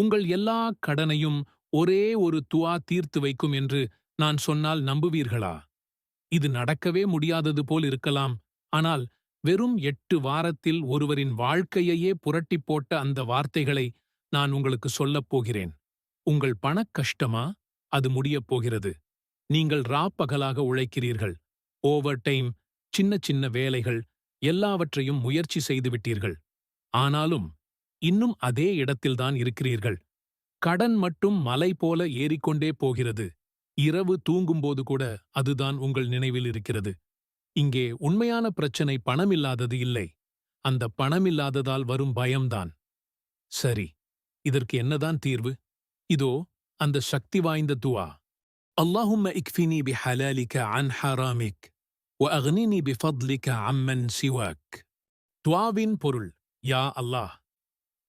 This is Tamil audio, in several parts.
உங்கள் எல்லா கடனையும் ஒரே ஒரு துவா தீர்த்து வைக்கும் என்று நான் சொன்னால் நம்புவீர்களா? இது நடக்கவே முடியாதது போல் இருக்கலாம். ஆனால் வெறும் எட்டு வாரத்தில் ஒருவரின் வாழ்க்கையையே புரட்டிப் போட்ட அந்த வார்த்தைகளை நான் உங்களுக்கு சொல்லப் போகிறேன். உங்கள் பணக் கஷ்டமா? அது முடியப் போகிறது. நீங்கள் ராப்பகலாக உழைக்கிறீர்கள். ஓவர் டைம் சின்ன சின்ன வேலைகள் எல்லாவற்றையும் முயற்சி செய்துவிட்டீர்கள் ஆனாலும் இன்னும் அதே இடத்தில்தான் இருக்கிறீர்கள் கடன் மட்டும் மலை போல ஏறிக்கொண்டே போகிறது இரவு தூங்கும்போது கூட அதுதான் உங்கள் நினைவில் இருக்கிறது இங்கே உண்மையான பிரச்சனை பணமில்லாதது இல்லை அந்த பணமில்லாததால் வரும் பயம்தான் சரி இதற்கு என்னதான் தீர்வு இதோ அந்த சக்தி வாய்ந்த துவா اللهم اكفني بحلالك عن حرامك واغنني بفضلك عمن سواك துவாவின் பொருள் யா அல்லாஹ்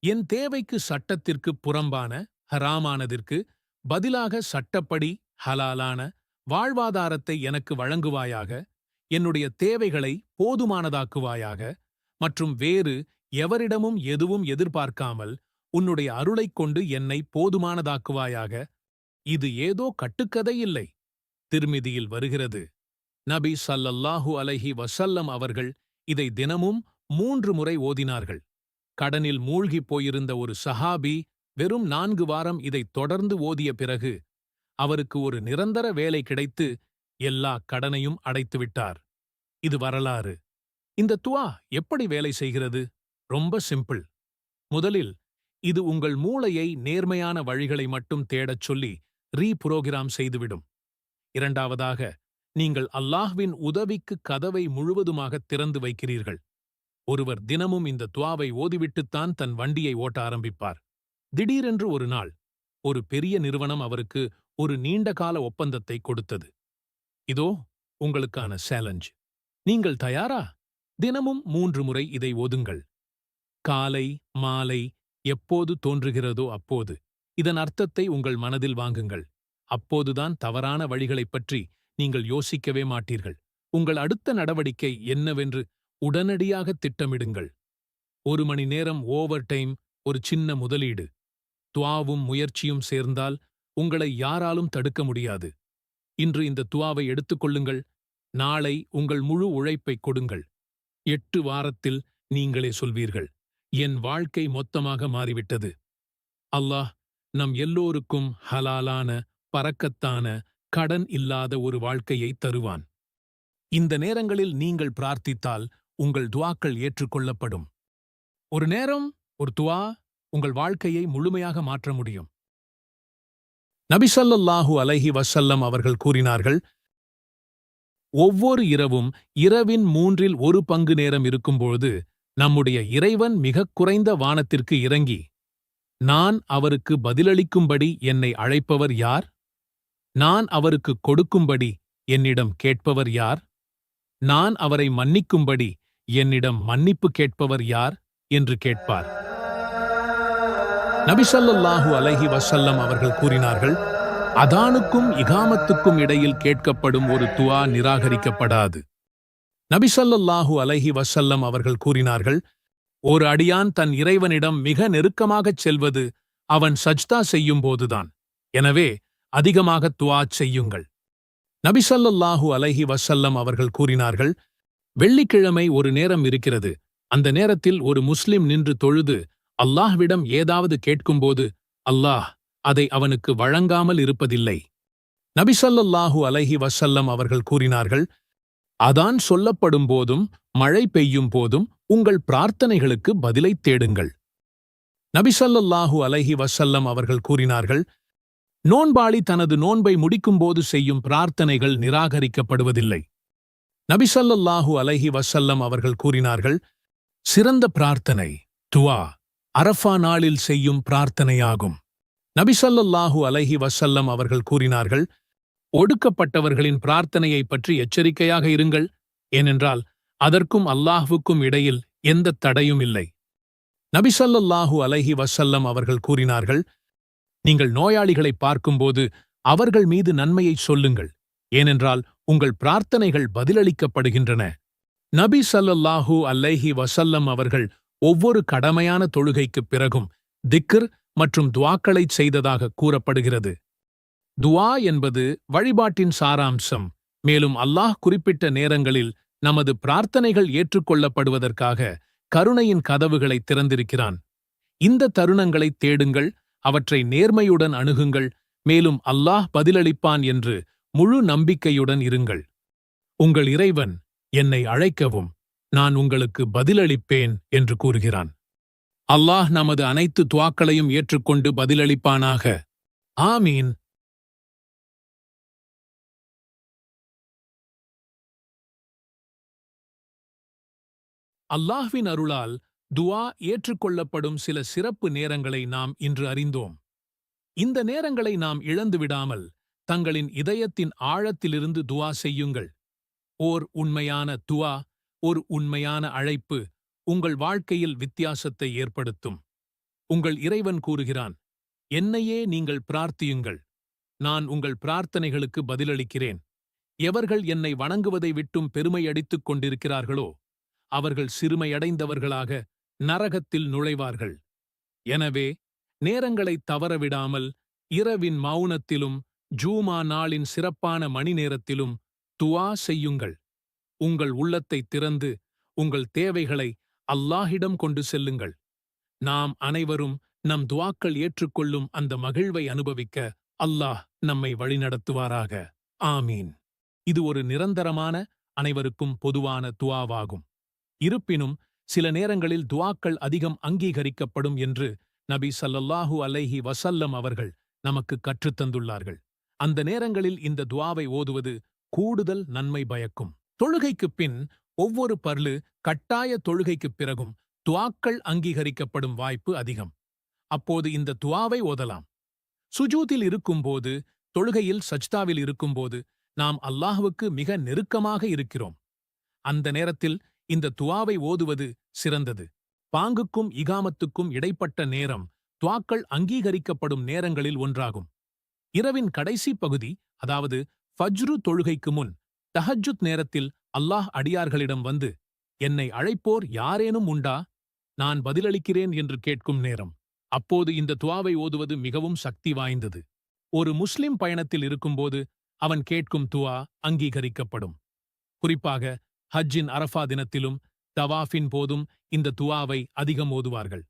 என் தேவைக்கு சட்டத்திற்கு புறம்பான ஹராமானதிற்கு பதிலாக சட்டப்படி ஹலாலான வாழ்வாதாரத்தை எனக்கு வழங்குவாயாக என்னுடைய தேவைகளை போதுமானதாக்குவாயாக மற்றும் வேறு எவரிடமும் எதுவும் எதிர்பார்க்காமல் உன்னுடைய அருளைக் கொண்டு என்னை போதுமானதாக்குவாயாக இது ஏதோ கட்டுக்கதை இல்லை. திருமிதியில் வருகிறது. நபி சல்லல்லாஹு அலைஹி வசல்லம் அவர்கள் இதை தினமும் மூன்று முறை ஓதினார்கள். கடனில் மூழ்கிப் போயிருந்த ஒரு சஹாபி வெறும் நான்கு வாரம் இதைத் தொடர்ந்து ஓதிய பிறகு அவருக்கு ஒரு நிரந்தர வேலை கிடைத்து எல்லா கடனையும் அடைத்துவிட்டார் இது வரலாறு. இந்த துவா எப்படி வேலை செய்கிறது? ரொம்ப சிம்பிள். முதலில் இது உங்கள் மூளையை நேர்மையான வழிகளை மட்டும் தேடச் சொல்லி ரீபுரோகிராம் செய்துவிடும். இரண்டாவதாக நீங்கள் அல்லாஹ்வின் உதவிக்கு கதவை முழுவதுமாக திறந்து வைக்கிறீர்கள். ஒருவர் தினமும் இந்த துவாவை ஓதிவிட்டுத்தான் தன் வண்டியை ஓட்ட ஆரம்பிப்பார். திடீரென்று ஒரு நாள் ஒரு பெரிய நிறுவனம் அவருக்கு ஒரு நீண்டகால ஒப்பந்தத்தை கொடுத்தது. இதோ உங்களுக்கான சேலஞ்ச். நீங்கள் தயாரா? தினமும் மூன்று முறை இதை ஓதுங்கள். காலை மாலை எப்போது தோன்றுகிறதோ அப்போது. இதன் அர்த்தத்தை உங்கள் மனதில் வாங்குங்கள். அப்போதுதான் தவறான வழிகளைப் பற்றி நீங்கள் யோசிக்கவே மாட்டீர்கள். உங்கள் அடுத்த நடவடிக்கை என்னவென்று உடனடியாக திட்டமிடுங்கள். ஒரு மணி நேரம் ஓவர் டைம் ஒரு சின்ன முதலீடு. துவாவும் முயற்சியும் சேர்ந்தால் உங்களை யாராலும் தடுக்க முடியாது. இன்று இந்த துவாவை எடுத்துக்கொள்ளுங்கள் நாளை உங்கள் முழு உழைப்பை கொடுங்கள். எட்டு வாரத்தில் நீங்களே சொல்வீர்கள் என் வாழ்க்கை மொத்தமாக மாறிவிட்டது. அல்லாஹ் நம் எல்லோருக்கும் ஹலாலான பறக்கத்தான கடன் இல்லாத ஒரு வாழ்க்கையை தருவான். இந்த நேரங்களில் நீங்கள் பிரார்த்தித்தால் உங்கள் துவாக்கள் ஏற்றுக்கொள்ளப்படும். ஒரு நேரம் ஒரு துவா உங்கள் வாழ்க்கையை முழுமையாக மாற்ற முடியும். நபிசல்லாஹூ அலைஹி வசல்லம் அவர்கள் கூறினார்கள் ஒவ்வொரு இரவும் இரவின் மூன்றில் ஒரு பங்கு நேரம் இருக்கும்பொழுது நம்முடைய இறைவன் மிகக் குறைந்த வானத்திற்கு இறங்கி நான் அவருக்கு பதிலளிக்கும்படி என்னை அழைப்பவர் யார்? நான் அவருக்கு கொடுக்கும்படி என்னிடம் கேட்பவர் யார்? நான் அவரை மன்னிக்கும்படி என்னிடம் மன்னிப்பு கேட்பவர் யார் என்று கேட்பார். நபிசல்லாஹு அலஹி வசல்லம் அவர்கள் கூறினார்கள் அதானுக்கும் இகாமத்துக்கும் இடையில் கேட்கப்படும் ஒரு துவா நிராகரிக்கப்படாது. நபிசல்லாஹு அலஹி வசல்லம் அவர்கள் கூறினார்கள் ஒரு அடியான் தன் இறைவனிடம் மிக நெருக்கமாகச் செல்வது அவன் சஜ்தா செய்யும் போதுதான். எனவே அதிகமாக துவா செய்யுங்கள். நபிசல்லாஹு அலஹி வசல்லம் அவர்கள் கூறினார்கள் வெள்ளிக்கிழமை ஒரு நேரம் இருக்கிறது. அந்த நேரத்தில் ஒரு முஸ்லிம் நின்று தொழுது அல்லாஹ்விடம் ஏதாவது கேட்கும்போது அல்லாஹ் அதை அவனுக்கு வழங்காமல் இருப்பதில்லை. நபிசல்லாஹு அலஹி வசல்லம் அவர்கள் கூறினார்கள் அதான் சொல்லப்படும் போதும் மழை பெய்யும் போதும் உங்கள் பிரார்த்தனைகளுக்கு பதிலைத் தேடுங்கள். நபிசல்லாஹு அலஹி வசல்லம் அவர்கள் கூறினார்கள் நோன்பாளி தனது நோன்பை முடிக்கும்போது செய்யும் பிரார்த்தனைகள் நிராகரிக்கப்படுவதில்லை. நபிசல்லாஹூ அலஹி வசல்லம் அவர்கள் கூறினார்கள் சிறந்த பிரார்த்தனை துவா அரஃபா நாளில் செய்யும் பிரார்த்தனையாகும். நபிசல்லாஹூ அலஹி வசல்லம் அவர்கள் கூறினார்கள் ஒடுக்கப்பட்டவர்களின் பிரார்த்தனையைப் பற்றி எச்சரிக்கையாக இருங்கள் ஏனென்றால் அதற்கும் அல்லாஹுக்கும் இடையில் எந்த தடையும் இல்லை. நபிசல்லாஹூ அலஹி வசல்லம் அவர்கள் கூறினார்கள் நீங்கள் நோயாளிகளை பார்க்கும்போது அவர்கள் மீது நன்மையை சொல்லுங்கள் ஏனென்றால் உங்கள் பிரார்த்தனைகள் பதிலளிக்கப்படுகின்றன. நபி சல்லல்லாஹூ அல்லைஹி வசல்லம் அவர்கள் ஒவ்வொரு கடமையான தொழுகைக்குப் பிறகும் திக்ர் மற்றும் துவாக்களைச் செய்ததாக கூறப்படுகிறது. துவா என்பது வழிபாட்டின் சாராம்சம். மேலும் அல்லாஹ் குறிப்பிட்ட நேரங்களில் நமது பிரார்த்தனைகள் ஏற்றுக்கொள்ளப்படுவதற்காக கருணையின் கதவுகளை திறந்திருக்கிறான். இந்த தருணங்களை தேடுங்கள் அவற்றை நேர்மையுடன் அணுகுங்கள் மேலும் அல்லாஹ் பதிலளிப்பான் என்று முழு நம்பிக்கையுடன் இருங்கள். உங்கள் இறைவன் என்னை அழைக்கவும் நான் உங்களுக்கு பதிலளிப்பேன் என்று கூறுகிறான். அல்லாஹ் நமது அனைத்து துவாக்களையும் ஏற்றுக்கொண்டு பதிலளிப்பானாக. ஆமீன். அல்லாஹ்வின் அருளால் துவா ஏற்றுக்கொள்ளப்படும் சில சிறப்பு நேரங்களை நாம் இன்று அறிந்தோம். இந்த நேரங்களை நாம் இழந்து விடாமல் தங்களின் இதயத்தின் ஆழத்திலிருந்து துவா செய்யுங்கள். ஓர் உண்மையான துவா ஒரு உண்மையான அழைப்பு உங்கள் வாழ்க்கையில் வித்தியாசத்தை ஏற்படுத்தும். உங்கள் இறைவன் கூறுகிறான் என்னையே நீங்கள் பிரார்த்தியுங்கள். நான் உங்கள் பிரார்த்தனைகளுக்கு பதிலளிக்கிறேன். எவர்கள் என்னை வணங்குவதை விட்டும் பெருமையடித்துக் கொண்டிருக்கிறார்களோ அவர்கள் சிறுமையடைந்தவர்களாக நரகத்தில் நுழைவார்கள். எனவே நேரங்களை தவறவிடாமல் இரவின் மௌனத்திலும் ஜூமா நாளின் சிறப்பான மணி நேரத்திலும் துவா செய்யுங்கள். உங்கள் உள்ளத்தை திறந்து உங்கள் தேவைகளை அல்லாஹிடம் கொண்டு செல்லுங்கள். நாம் அனைவரும் நம் துவாக்கள் ஏற்றுக்கொள்ளும் அந்த மகிழ்வை அனுபவிக்க அல்லாஹ் நம்மை வழிநடத்துவாராக. ஆமீன். இது ஒரு நிரந்தரமான அனைவருக்கும் பொதுவான துவாவாகும். இருப்பினும் சில நேரங்களில் துவாக்கள் அதிகம் அங்கீகரிக்கப்படும் என்று நபி சல்லல்லாஹு அலைஹி வசல்லம் அவர்கள் நமக்கு கற்றுத்தந்துள்ளார்கள். அந்த நேரங்களில் இந்த துவாவை ஓதுவது கூடுதல் நன்மை பயக்கும். தொழுகைக்குப் பின் ஒவ்வொரு பர்லு கட்டாய தொழுகைக்குப் பிறகும் துவாக்கள் அங்கீகரிக்கப்படும் வாய்ப்பு அதிகம். அப்போது இந்த துவாவை ஓதலாம். சுஜூத்தில் இருக்கும்போது தொழுகையில் சஜ்தாவில் இருக்கும்போது நாம் அல்லாஹுவுக்கு மிக நெருக்கமாக இருக்கிறோம். அந்த நேரத்தில் இந்த துவாவை ஓதுவது சிறந்தது. பாங்குக்கும் இகாமத்துக்கும் இடைப்பட்ட நேரம் துவாக்கள் அங்கீகரிக்கப்படும் நேரங்களில் ஒன்றாகும். இரவின் கடைசி பகுதி அதாவது ஃபஜ்ரு தொழுகைக்கு முன் தஹஜுத் நேரத்தில் அல்லாஹ் அடியார்களிடம் வந்து என்னை அழைப்போர் யாரேனும் உண்டா? நான் பதிலளிக்கிறேன் என்று கேட்கும் நேரம். அப்போது இந்த துவாவை ஓதுவது மிகவும் சக்தி வாய்ந்தது. ஒரு முஸ்லிம் பயணத்தில் இருக்கும்போது அவன் கேட்கும் துவா அங்கீகரிக்கப்படும். குறிப்பாக ஹஜ்ஜின் அரஃபா தினத்திலும் தவாஃபின் போதும் இந்த துவாவை அதிகம் ஓதுவார்கள்.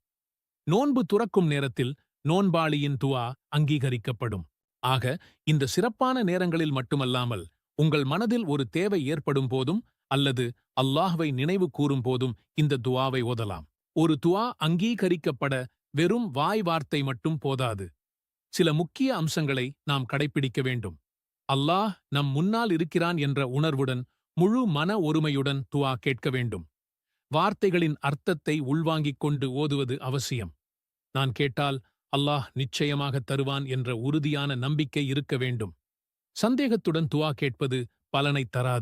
நோன்பு துறக்கும் நேரத்தில் நோன்பாளியின் துவா அங்கீகரிக்கப்படும். ஆக இந்த சிறப்பான நேரங்களில் மட்டுமல்லாமல் உங்கள் மனதில் ஒரு தேவை ஏற்படும் போதும் அல்லது அல்லாஹ்வை நினைவு கூறும் போதும் இந்த துவாவை ஓதலாம். ஒரு துவா அங்கீகரிக்கப்பட வெறும் வாய் வார்த்தை மட்டும் போதாது. சில முக்கிய அம்சங்களை நாம் கடைப்பிடிக்க வேண்டும். அல்லாஹ் நம் முன்னால் இருக்கிறான் என்ற உணர்வுடன் முழு மன ஒருமையுடன் துவா கேட்க வேண்டும். வார்த்தைகளின் அர்த்தத்தை உள்வாங்கிக் கொண்டு ஓதுவது அவசியம். நான் கேட்டால் அல்லாஹ் நிச்சயமாக தருவான் என்ற உறுதியான நம்பிக்கை இருக்க வேண்டும். சந்தேகத்துடன் துவா கேட்பது பலனைத் தராது.